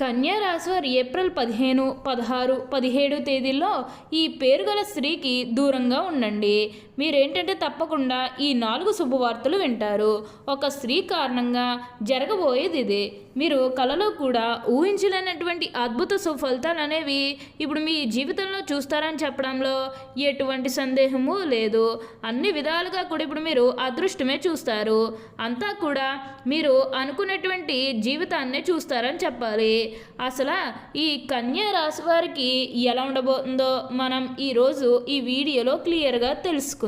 కన్యా April పదిహేను పదహారు పదిహేడు తేదీల్లో ఈ పేరు గల స్త్రీకి దూరంగా ఉండండి. మీరేంటంటే తప్పకుండా ఈ నాలుగు శుభవార్తలు వింటారు. ఒక స్త్రీ కారణంగా జరగబోయేది ఇదే మీరు కలలో కూడా ఊహించలేనటువంటి అద్భుత సుఫలితాలు అనేవి ఇప్పుడు మీ జీవితంలో చూస్తారని చెప్పడంలో ఎటువంటి సందేహము లేదు. అన్ని విధాలుగా కూడా ఇప్పుడు మీరు అదృష్టమే చూస్తారు. అంతా కూడా మీరు అనుకున్నటువంటి జీవితాన్నే చూస్తారని చెప్పాలి. అసలు ఈ కన్యా రాశి వారికి ఎలా ఉండబోతుందో మనం ఈరోజు ఈ వీడియోలో క్లియర్గా తెలుసుకుందాం.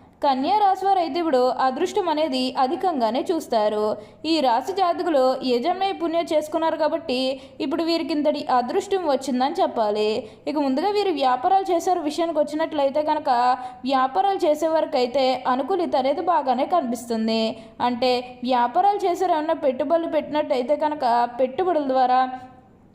కన్యా రాశి వారు అయితే ఇప్పుడు అదృష్టం అనేది అధికంగానే చూస్తారు. ఈ రాశి జాతకులు యజమే పుణ్యం చేసుకున్నారు కాబట్టి ఇప్పుడు వీరికి ఇంతటి అదృష్టం వచ్చిందని చెప్పాలి. ఇక ముందుగా వీరు వ్యాపారాలు చేసారు విషయానికి వచ్చినట్లయితే కనుక వ్యాపారాలు చేసే అయితే అనుకూలిత అనేది బాగానే కనిపిస్తుంది. అంటే వ్యాపారాలు చేసారు ఏమన్నా పెట్టుబడులు పెట్టినట్టయితే కనుక పెట్టుబడుల ద్వారా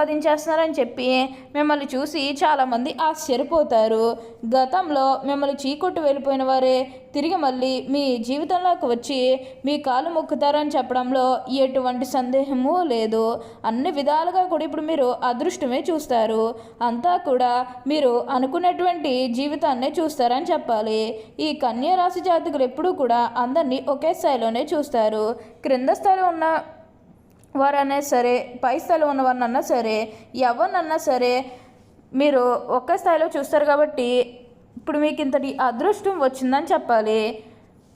సంపాదించేస్తున్నారని చెప్పి మిమ్మల్ని చూసి చాలామంది ఆశ్చర్యపోతారు. గతంలో మిమ్మల్ని చీకొట్టు వెళ్ళిపోయిన వారే తిరిగి మళ్ళీ మీ జీవితంలోకి వచ్చి మీ కాలు మొక్కుతారని చెప్పడంలో ఎటువంటి సందేహము లేదు. అన్ని విధాలుగా కూడా ఇప్పుడు మీరు అదృష్టమే చూస్తారు. అంతా కూడా మీరు అనుకున్నటువంటి జీవితాన్నే చూస్తారని చెప్పాలి. ఈ కన్యా రాశి జాతకులు ఎప్పుడూ కూడా అందరినీ ఒకే స్థాయిలోనే చూస్తారు. క్రింద స్థాయిలో ఉన్న వారన్నా సరే పై స్థాయిలో ఉన్నవారినన్నా సరే ఎవరినన్నా సరే మీరు ఒక్క స్థాయిలో చూస్తారు కాబట్టి ఇప్పుడు మీకు ఇంతటి అదృష్టం వచ్చిందని చెప్పాలి.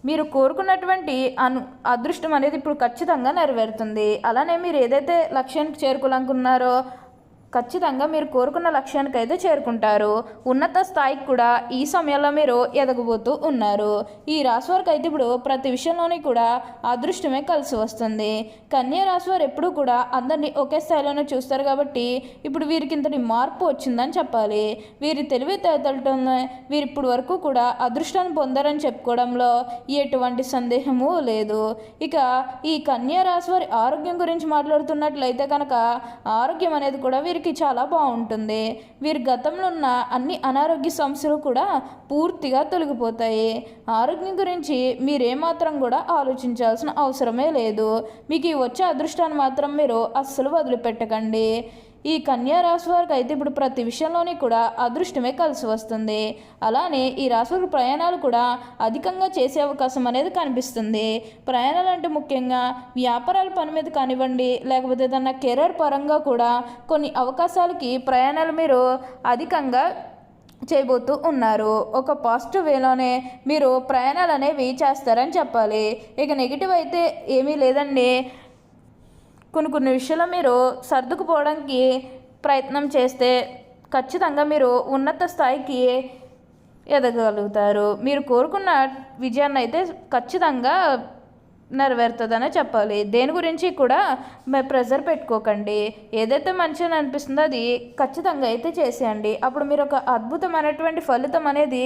మీరు కోరుకున్నటువంటి అను అదృష్టం అనేది ఇప్పుడు ఖచ్చితంగా నెరవేరుతుంది. అలానే మీరు ఏదైతే లక్ష్యానికి చేరుకోవాలనుకున్నారో ఖచ్చితంగా మీరు కోరుకున్న లక్ష్యానికి అయితే చేరుకుంటారు. ఉన్నత స్థాయికి కూడా ఈ సమయంలో మీరు ఎదగబోతూ ఉన్నారు. ఈ రాశి వారికి అయితే ఇప్పుడు ప్రతి విషయంలోని కూడా అదృష్టమే కలిసి వస్తుంది. కన్యా రాశి వారు ఎప్పుడూ కూడా అందరినీ ఒకే స్థాయిలోనే చూస్తారు కాబట్టి ఇప్పుడు వీరికి ఇంతటి మార్పు వచ్చిందని చెప్పాలి. వీరి తెలివితేటలతో వీరు ఇప్పుడు వరకు కూడా అదృష్టాన్ని పొందారని చెప్పుకోవడంలో ఎటువంటి సందేహము లేదు. ఇక ఈ కన్యా రాశి వారి ఆరోగ్యం గురించి మాట్లాడుతున్నట్లయితే కనుక ఆరోగ్యం అనేది కూడా వీరికి చాలా బాగుంటుంది. వీరి గతంలో ఉన్న అన్ని అనారోగ్య సమస్యలు కూడా పూర్తిగా తొలగిపోతాయి. ఆరోగ్యం గురించి మీరేమాత్రం కూడా ఆలోచించాల్సిన అవసరమే లేదు. మీకు ఈ వచ్చే అదృష్టాన్ని మాత్రం మీరు అస్సలు వదిలిపెట్టకండి. ఈ కన్యా రాశి వారికి అయితే ఇప్పుడు ప్రతి విషయంలోని కూడా అదృష్టమే కలిసి వస్తుంది. అలానే ఈ రాశి ప్రయాణాలు కూడా అధికంగా చేసే అవకాశం అనేది కనిపిస్తుంది. ప్రయాణాలు అంటే ముఖ్యంగా వ్యాపారాల పని మీద కానివ్వండి లేకపోతే ఏదన్నా కెరీర్ పరంగా కూడా కొన్ని అవకాశాలకి ప్రయాణాలు మీరు అధికంగా చేయబోతూ ఉన్నారు. ఒక పాజిటివ్ వేలోనే మీరు ప్రయాణాలు అనేవి చేస్తారని చెప్పాలి. ఇక నెగిటివ్ అయితే ఏమీ లేదండి. కొన్ని కొన్ని విషయాలు మీరు సర్దుకుపోవడానికి ప్రయత్నం చేస్తే ఖచ్చితంగా మీరు ఉన్నత స్థాయికి ఎదగలుగుతారు. మీరు కోరుకున్న విజయాన్ని అయితే ఖచ్చితంగా నెరవేరుతుందనే చెప్పాలి. దేని గురించి కూడా ప్రెజర్ పెట్టుకోకండి. ఏదైతే మంచిగా అనిపిస్తుందో అది ఖచ్చితంగా అయితే చేసేయండి. అప్పుడు మీరు ఒక అద్భుతమైనటువంటి ఫలితం అనేది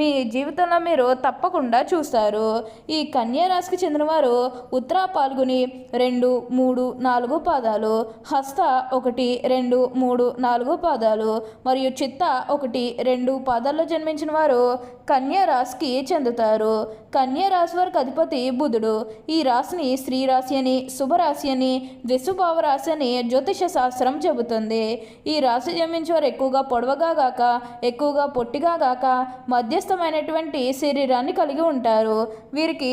మీ జీవితంలో మీరు తప్పకుండా చూస్తారు. ఈ కన్యారాశికి చెందినవారు ఉత్తరా పాల్గొని రెండు మూడు నాలుగు పాదాలు హస్త ఒకటి రెండు మూడు నాలుగు పాదాలు మరియు చిత్త ఒకటి రెండు పాదాల్లో జన్మించిన వారు కన్యారాశికి చెందుతారు. కన్యారాశి వారికి అధిపతి బుధుడు. ఈ రాశిని స్త్రీ రాశి అని శుభరాశి అని ద్విశుభావ రాశి అని జ్యోతిష శాస్త్రం చెబుతుంది. ఈ రాశి జన్మించేవారు ఎక్కువగా పొడవగా గాక ఎక్కువగా పొట్టిగా గాక మధ్యస్థమైనటువంటి శరీరాన్ని కలిగి ఉంటారు. వీరికి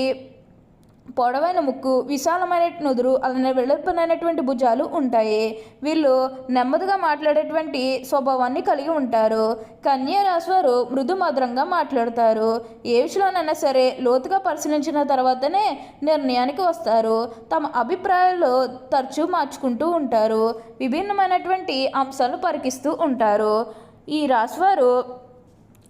పొడవైన ముక్కు విశాలమైన నుదురు అలానే వెడల్పునైనటువంటి భుజాలు ఉంటాయి. వీళ్ళు నెమ్మదిగా మాట్లాడేటువంటి స్వభావాన్ని కలిగి ఉంటారు. కన్యా రాశి వారు మృదు మధురంగా మాట్లాడతారు. ఏ విషయంలోనైనా సరే లోతుగా పరిశీలించిన తర్వాతనే నిర్ణయానికి వస్తారు. తమ అభిప్రాయాలు తరచూ మార్చుకుంటూ ఉంటారు. విభిన్నమైనటువంటి అంశాలు పరికిస్తూ ఉంటారు. ఈ రాశివారు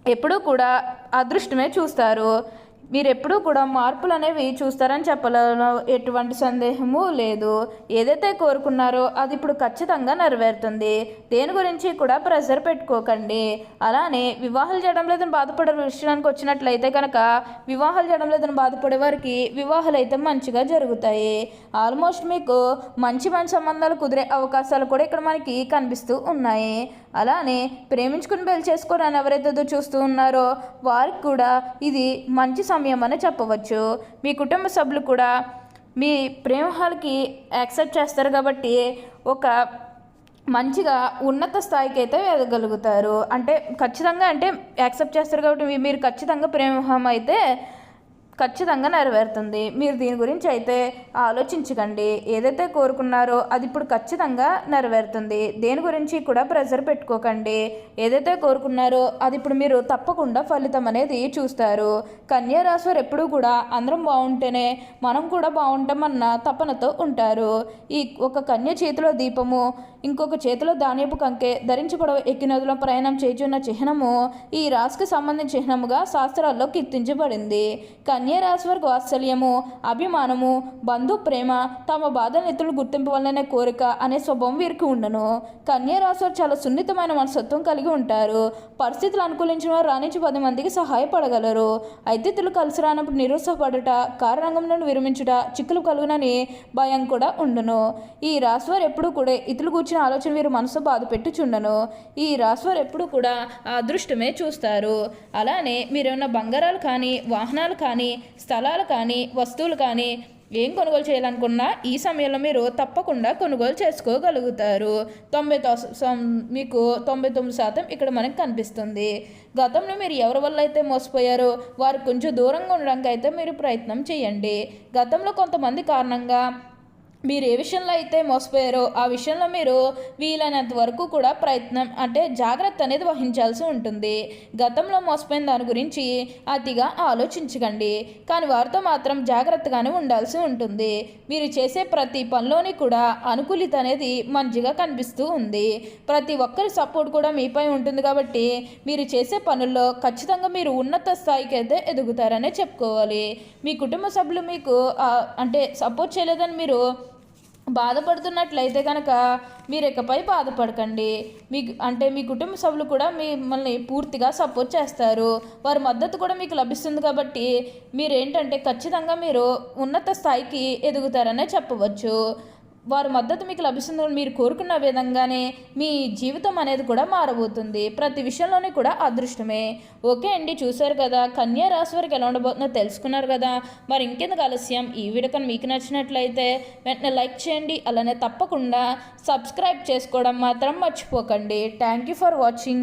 ఎప్పుడూ కూడా అదృష్టమే చూస్తారు. మీరు ఎప్పుడూ కూడా మార్పులు అనేవి చూస్తారని చెప్పడంలో ఎటువంటి సందేహము లేదు. ఏదైతే కోరుకున్నారో అది ఇప్పుడు ఖచ్చితంగా నెరవేరుతుంది. దేని గురించి కూడా ప్రెషర్ పెట్టుకోకండి. అలానే వివాహాలు చేయడం లేదని బాధపడే విషయానికి వచ్చినట్లయితే కనుక వివాహాలు చేయడం లేదని బాధపడే వారికి వివాహాలు అయితే మంచిగా జరుగుతాయి. ఆల్మోస్ట్ మీకు మంచి మంచి సంబంధాలు కుదిరే అవకాశాలు కూడా ఇక్కడ మనకి కనిపిస్తూ ఉన్నాయి. అలానే ప్రేమించుకుని పెళ్ళి చేసుకోరని ఎవరైతే చూస్తూ ఉన్నారో వారికి కూడా ఇది మంచి సమయం అని చెప్పవచ్చు. మీ కుటుంబ సభ్యులు కూడా మీ ప్రేమహాలకి యాక్సెప్ట్ చేస్తారు కాబట్టి ఒక మంచిగా ఉన్నత స్థాయికి అయితే ఎదగలుగుతారు అంటే ఖచ్చితంగా అంటే యాక్సెప్ట్ చేస్తారు కాబట్టి మీరు ఖచ్చితంగా ప్రేమహం అయితే ఖచ్చితంగా నెరవేరుతుంది. మీరు దీని గురించి అయితే ఆలోచించకండి. ఏదైతే కోరుకున్నారో అది ఇప్పుడు ఖచ్చితంగా నెరవేరుతుంది. దేని గురించి కూడా ప్రెజర్ పెట్టుకోకండి. ఏదైతే కోరుకున్నారో అది ఇప్పుడు మీరు తప్పకుండా ఫలితం అనేది చూస్తారు. కన్యా వారు ఎప్పుడూ కూడా అందరం బాగుంటేనే మనం కూడా బాగుంటామన్న తపనతో ఉంటారు. ఈ ఒక కన్య చేతిలో దీపము ఇంకొక చేతిలో ధాన్యపు కంకె ధరించబడవ ఎక్కినదిలో ప్రయాణం చేయుచున్న చిహ్నము ఈ రాశికి సంబంధించిన చిహ్నముగా శాస్త్రాల్లో కీర్తించబడింది. కన్య రాశి వారికి వాత్సల్యము అభిమానము బంధు ప్రేమ తమ బాధ ఎత్తులు గుర్తింపు వల్లనే కోరిక అనే స్వభావం వీరికి ఉండను. కన్యా వారు చాలా సున్నితమైన మనసత్వం కలిగి ఉంటారు. పరిస్థితులు అనుకూలించిన వారు రాణించి పది మందికి సహాయపడగలరు. అతిథులు కలిసి రానప్పుడు నిరుత్సాహపడుట కారణంగం నుండి విరమించుట చిక్కులు కలుగునని భయం కూడా ఉండును. ఈ రాశి వారు ఎప్పుడూ కూడా ఇతరులు కూర్చున్న ఆలోచన వీరు మనసు బాధ పెట్టుచుండను. ఈ రాశి వారు ఎప్పుడూ కూడా అదృష్టమే చూస్తారు. అలానే మీరేమైనా బంగారాలు కానీ వాహనాలు కానీ స్థలాలు కానీ వస్తువులు కానీ ఏం కొనుగోలు చేయాలనుకున్నా ఈ సమయంలో మీరు తప్పకుండా కొనుగోలు చేసుకోగలుగుతారు. తొంభై తో- సం- మీకు తొంభై తొమ్మిది శాతం ఇక్కడ మనకు కనిపిస్తుంది. గతంలో మీరు ఎవరి వల్ల అయితే మోసపోయారో వారు కొంచెం దూరంగా ఉండడానికి అయితే మీరు ప్రయత్నం చేయండి. గతంలో కొంతమంది కారణంగా మీరు ఏ విషయంలో అయితే మోసపోయారో ఆ విషయంలో మీరు వీలైనంత వరకు కూడా ప్రయత్నం అంటే జాగ్రత్త అనేది వహించాల్సి ఉంటుంది. గతంలో మోసపోయిన దాని గురించి అతిగా ఆలోచించకండి. కానీ వారితో మాత్రం జాగ్రత్తగానే ఉండాల్సి ఉంటుంది. మీరు చేసే ప్రతి పనిలోని కూడా అనుకూలిత అనేది మంచిగా కనిపిస్తూ ఉంది. ప్రతి ఒక్కరి సపోర్ట్ కూడా మీపై ఉంటుంది కాబట్టి మీరు చేసే పనుల్లో ఖచ్చితంగా మీరు ఉన్నత స్థాయికి అయితే ఎదుగుతారనే చెప్పుకోవాలి. మీ కుటుంబ సభ్యులు మీకు అంటే సపోర్ట్ చేయలేదని మీరు బాధపడుతున్నట్లయితే కనుక మీరు ఇకపై బాధపడకండి. మీకు అంటే మీ కుటుంబ సభ్యులు కూడా మిమ్మల్ని పూర్తిగా సపోర్ట్ చేస్తారు. వారి మద్దతు కూడా మీకు లభిస్తుంది కాబట్టి మీరేంటంటే ఖచ్చితంగా మీరు ఉన్నత స్థాయికి ఎదుగుతారనే చెప్పవచ్చు. వారు మద్దతు మీకు లభిస్తుందని మీరు కోరుకున్న విధంగానే మీ జీవితం అనేది కూడా మారబోతుంది. ప్రతి విషయంలోనే కూడా అదృష్టమే. ఓకే అండి చూశారు కదా. కన్యా రాశి వారికి ఎలా ఉండబోతుందో తెలుసుకున్నారు కదా. మరి ఇంకెందుకు ఆలస్యం? ఈ వీడియో కానీ మీకు నచ్చినట్లయితే వెంటనే లైక్ చేయండి. అలానే తప్పకుండా సబ్స్క్రైబ్ చేసుకోవడం మాత్రం మర్చిపోకండి. Thank you for watching